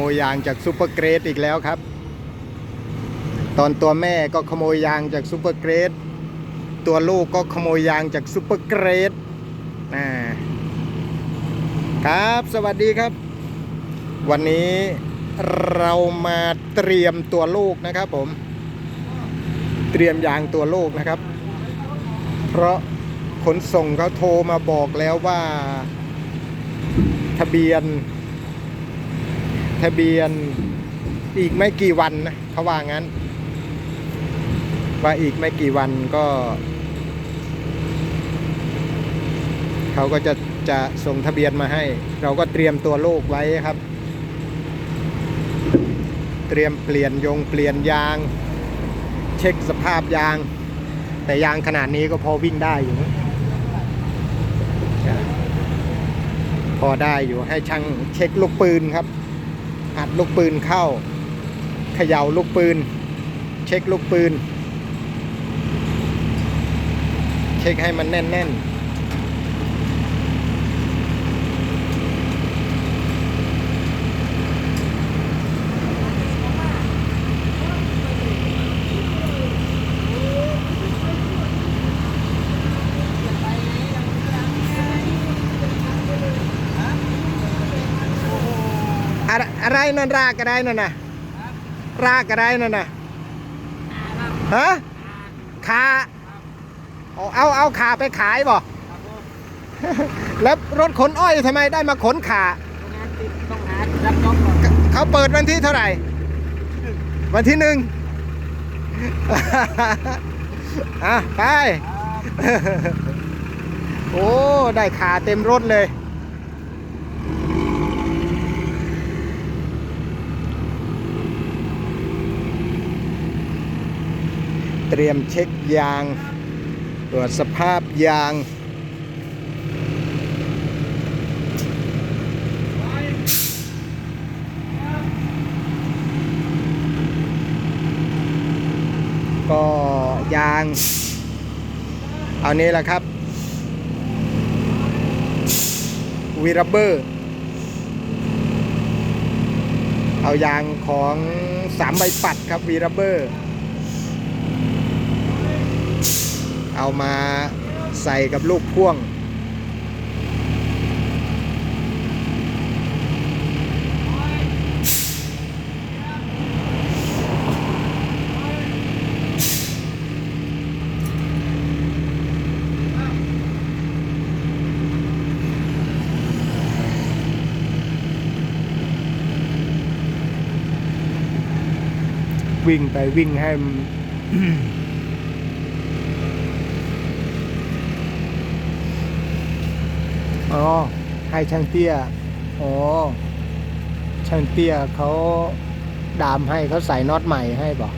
โมยยางจากซูเปอร์เกรดอีกแล้วครับ ตอนตัวแม่ก็ขโมยยางจากซูเปอร์เกรด ตัวลูกก็ขโมยยางจากซูเปอร์เกรดอ่าครับ สวัสดีครับ วันนี้เรามาเตรียมตัวลูกนะครับผม เตรียมยางตัวลูกนะครับ เพราะขนส่งเขาโทรมาบอกแล้วว่า ทะเบียน ทะเบียนอีกไม่กี่วันนะเขาว่างั้น ว่าอีกไม่กี่วันก็ เขาก็จะจะส่งทะเบียนมาให้ เราก็เตรียมตัวลูกไว้ครับ เตรียมเปลี่ยนยงเปลี่ยนยาง เช็คสภาพยาง แต่ยางขนาดนี้ก็พอวิ่งได้อยู่นะพอได้อยู่ให้ช่างเช็คลูกปืนครับ อัดลูกปืนเข้าเขย่าลูกปืน เช็คลูกปืน เช็คให้มันแน่นๆ อะไรอะไรนั่นรากอะไรนั่นน่ะรากอะไรนั่นน่ะฮะขาเอาเอาเอาขาไปขายบ่แล้วรถขนอ้อยทำไมได้มาขนขาต้องหารับจ็อบก่อนเขาเปิดวันที่เท่าไหร่ วันที่หนึ่งอะไป โอ้ ได้ขาเต็มรถเลย เตรียมเช็คยาง ตรวจสภาพยาง ก็ยาง เอานี้แหละครับวีรับเบอร์เอายางของสามใบปัดครับวีรับเบอร์ เอามาใส่กับลูกพ่วง วิ่งไปวิ่งให้มัน อ๋อให้ช่างเตี้ยอ๋อช่างเตี้ยเขาดามให้เขาใส่น็อตใหม่ให้บอก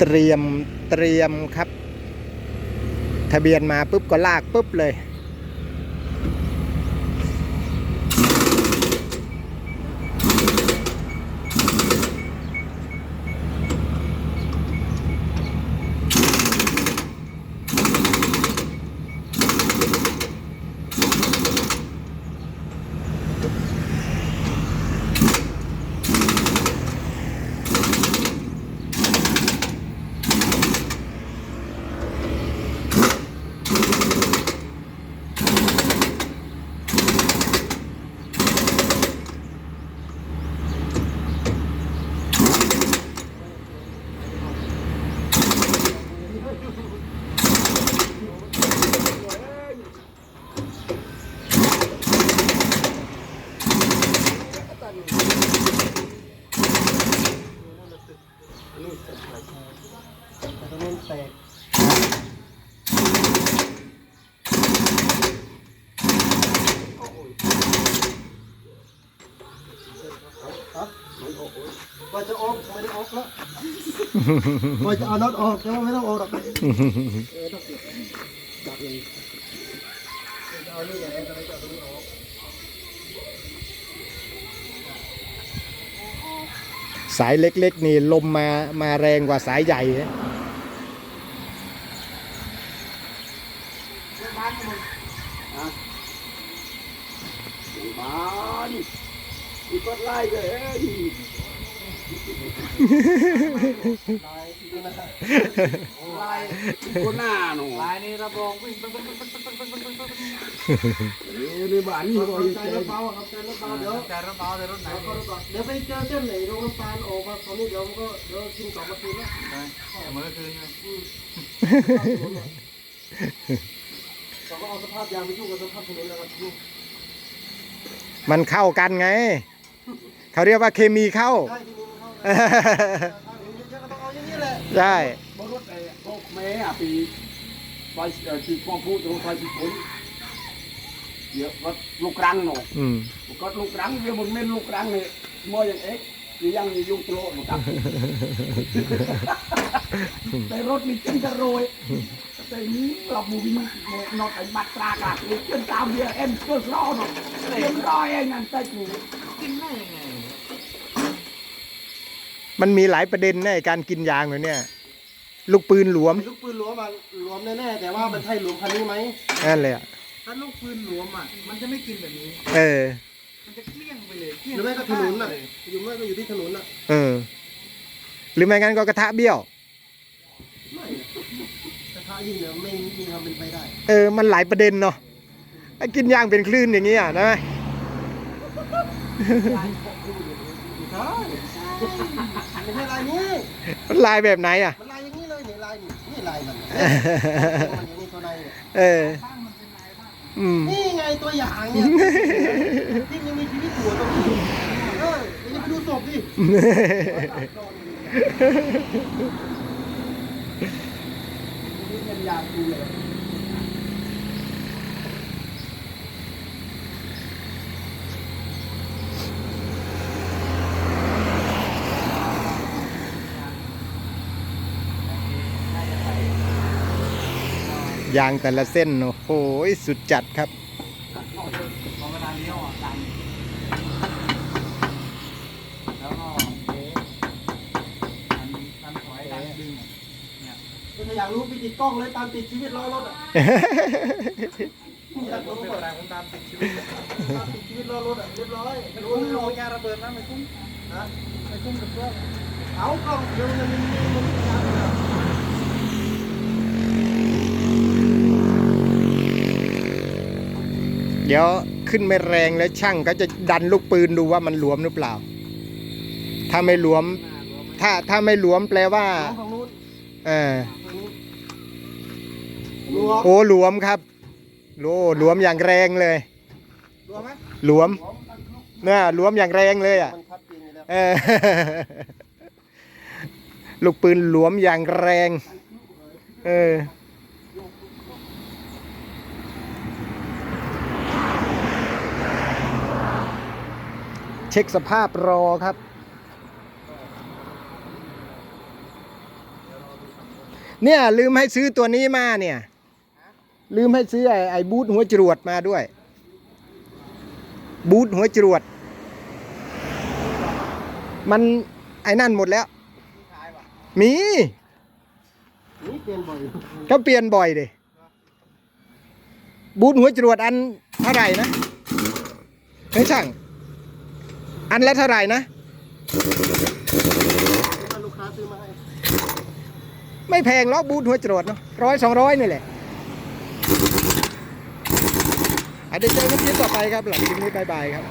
เตรียมเตรียมครับ ทะเบียนมาปุ๊บก็ลากปุ๊บเลย ตรงนี้แตกว่าจะออกไม่ได้ออกแล้วว่าจะเอาน็อตออกแต่ว่าไม่ต้องออกหรอกเออต้องเก็บจับเลยเอานี่อย่างไรจะไม่จับตรงนี้ออก สายเล็กๆ นี่ลมมามาแรงกว่าสายใหญ่นะบ้านอีกไล่เลย ล่คนหน้าหนูลายนี้รับรองวิ่งปึ๊กปึ๊กปึ๊กปึ๊กปึ๊กปึ๊กปึ๊กปึ๊กนี่บ้านนี่ก็ยังใจรถเบาครับใจรถเบาเดี๋ยวใจรถเบาแต่รถไหนเดี๋ยวไปเจอเส้นไหนโรงน้ำตาลออกมาตอนนี้เดี๋ยวมันก็เดี๋ยวกินสองนาทีแล้วเมื่อคืนไงเราก็เอาสภาพยางไปยุ่งกับสภาพถนนแล้วครับยุ่งมันเข้ากันไง เขาเรียกว่าเคมีเข้าใช่ ใช่บนรถไอ้พกเมย์อ่ปจีดฟองพูตรงไฟฉีดฝนเยอะรถลูกรังหนูก็ลูกรังเยอะมันเมนลูกรังเนี่ยมอยังเอ๊กยังยุ่งโตรหถกับแต่รถนี่จึงจะโรยតែនេះក្របមួយវិញណត់ឲ្យបាត់ត្រាកាជិះតាមវាអេមធ្វើស្រោនោះខ្ញុំរយឯងបន្តិចនេះគិแม่ มันมีหลายประเด็นในะไอ้การกินยางแบบเนี้ยลูกปืนหลวมลูกปืนหลวมมาหลวมแน่ๆแต่ว่ามันใช่หลวมคันนี้ไหมนั่นเลยอะถ้าลูกปืนหลวมอะ มันจะไม่กินแบบนี้ เออ มันจะเกลี้ยงไปเลยเกลี้ยงหรือไม่ก็ถนนน่ะอยู่ไม่ก็อยู่ที่ถนนน่ะเออ หรือไม่งั้นก็กระทะเบี้ยว ไม่กระทะยิ่งเนี่ยไม่มีทำเป็นไปได้เออ มันหลายประเด็นเนาะไอ้กินยางเป็นคลื่นอย่างนี้อะได้ไหมใช่ ไม่ใช่ลายนี้ มันลายแบบไหนอะ มันลายอย่างนี้เลยนี่ลายนี่นี่ลายมันมันอย่างนี้ตัวในเนี่ยเออ อืม นี่ไงตัวอย่างเนี่ยที่ยังมีชีวิตหัวตรงนี้เออเดี๋ยวจะไปดูศพดินี่เป็นยาคูเลย ยางแต่ละเส้น โอ้โห สุดจัดครับพอเวลาเลี้ยวอะดันแล้วก็เอ๊ะดันดันถอยดันดึงอะเนี่ยถ้าอยากรู้ไปติดกล้องเลยตามติดชีวิตล้อรถอะอยากรรู้ถเป็นว่าอะไรผมตามติดชีวิตตามติดชีวิตล้อรถอะเรียบร้อยไม่รู้คุ้มไม่โลรู้ยาระเบิดนะไม่คุ้มนะไม่คุ้มกับเครื่องเอากล้องเดี๋ยวมันมีคนที่ทำอะ เดี๋ยวขึ้นไม่แรงแล้วช่างก็จะดันลูกปืนดูว่ามันหลวมหรือเปล่า ถ้าไม่หลวม ถ้าถ้าไม่หลวมแปลว่าเออโอ้หลวมครับโอ้หลวมอย่างแรงเลยหลวมเนี่ยหลวมอย่างแรงเลยอะเออลูกปืนหลวมอย่างแรง เออ ช็คสภาพรอครับ เนี่ย ลืมให้ซื้อตัวนี้มาเนี่ย ลืมให้ซื้อไอ้ไอ้บูทหัวจรวดมาด้วย บูทหัวจรวด มันไอ้นั่นหมดแล้ว มีนี่เปลี่ยนบ่อยเลยบูทหัวจรวดอันเท่าไหร่นะเฮ้ยช่าง อันละเท่าไหร่นะ ลูกค้าซื้อมาให้ไม่แพงล็อกบูทหัวจรวดเนาะร้อยสองร้อยนี่แหละอาจจะเจอกันคลิปต่อไปครับหลังคลิปนี้บายบายครับ